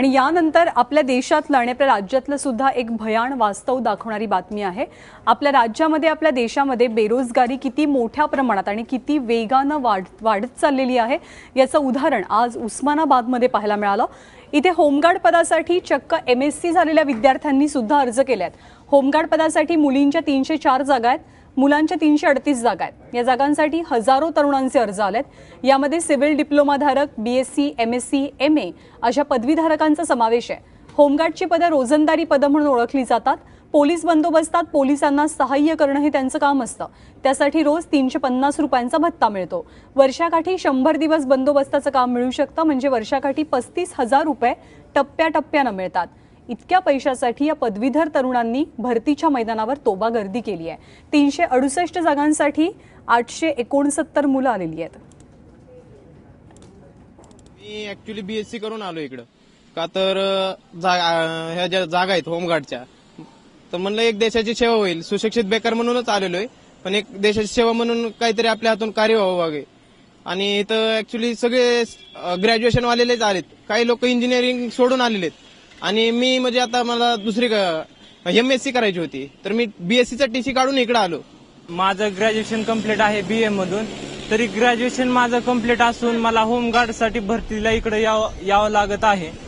आणि यानंतर आपल्या देशातलं आणि आपल्या राज्यातलं सुद्धा एक भयान वास्तव दाखवणारी बातमी आहे. आपल्या राज्यामध्ये आपल्या देशामध्ये बेरोजगारी किती मोठ्या प्रमाणात आणि किती वेगानं वाढ वाढत चाललेली आहे याचं उदाहरण आज उस्मानाबादमध्ये पाहायला मिळालं. इथे होमगार्ड पदासाठी चक्क एम एस सी झालेल्या विद्यार्थ्यांनी सुद्धा अर्ज केले आहेत होमगार्ड पदासाठी मुलींच्या तीनशे चार जागा आहेत मुलांच्या तीनशे अडतीस जागा आहेत. या जागांसाठी हजारो तरुणांचे अर्ज आले आहेत यामध्ये civil डिप्लोमाधारक B S C M S C M A अशा पदवीधारकांचा समावेश आहे. होमगार्डची पदं रोजंदारी पदं म्हणून ओळखली जातात. पोलीस बंदोबस्तात पोलिसांना सहाय्य करणं हे त्यांचं काम असतं. त्यासाठी रोज तीनशे पन्नास रुपयांचा भत्ता मिळतो. वर्षाकाठी शंभर दिवस बंदोबस्ताचं काम मिळू शकतं म्हणजे वर्षाकाठी पस्तीस हजार रुपये टप्प्याटप्प्यानं मिळतात. इतक्या पैशासाठी या पदवीधर तरुणांनी भरतीच्या मैदानावर तोबा गर्दी केली आहे. तीनशे अडुसष्ट जागांसाठी आठशे एकोणसत्तर मुलं आलेली आहेत. मी ऍक्च्युली बीएससी करून आलो इकडं. का तर जा- ह्या ज्या जागा आहेत होमगार्डच्या तर म्हणलं एक देशाची सेवा होईल. सुशिक्षित बेकार म्हणूनच आलेलो आहे पण एक देशाची सेवा म्हणून काहीतरी आपल्या हातून कार्य व्हावं वागे. आणि इथं ऍक्च्युली सगळे ग्रॅज्युएशन वालेलेच आलेत. काही लोक इंजिनिअरिंग सोडून आलेले आहेत आणि मी म्हणजे आता मला दुसरी एम एस सी करायची होती. तर मी बीएससीचा टीसी काढून इकडे आलो. माझं ग्रॅज्युएशन कंप्लीट आहे बी ए मधून. तरी ग्रॅज्युएशन माझं कंप्लीट असून मला होमगार्डसाठी भरतीला इकडे यावं यावं लागत आहे.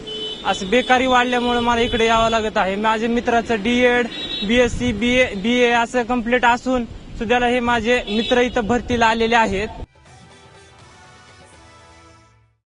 असं बेकारी वाढल्यामुळे मला इकडे यावं लागत आहे. माझ्या मित्राचं D.Ed BSc B A B ए असं कंप्लीट असून सुद्धा हे माझे मित्र इथं भरतीला आलेले आहेत.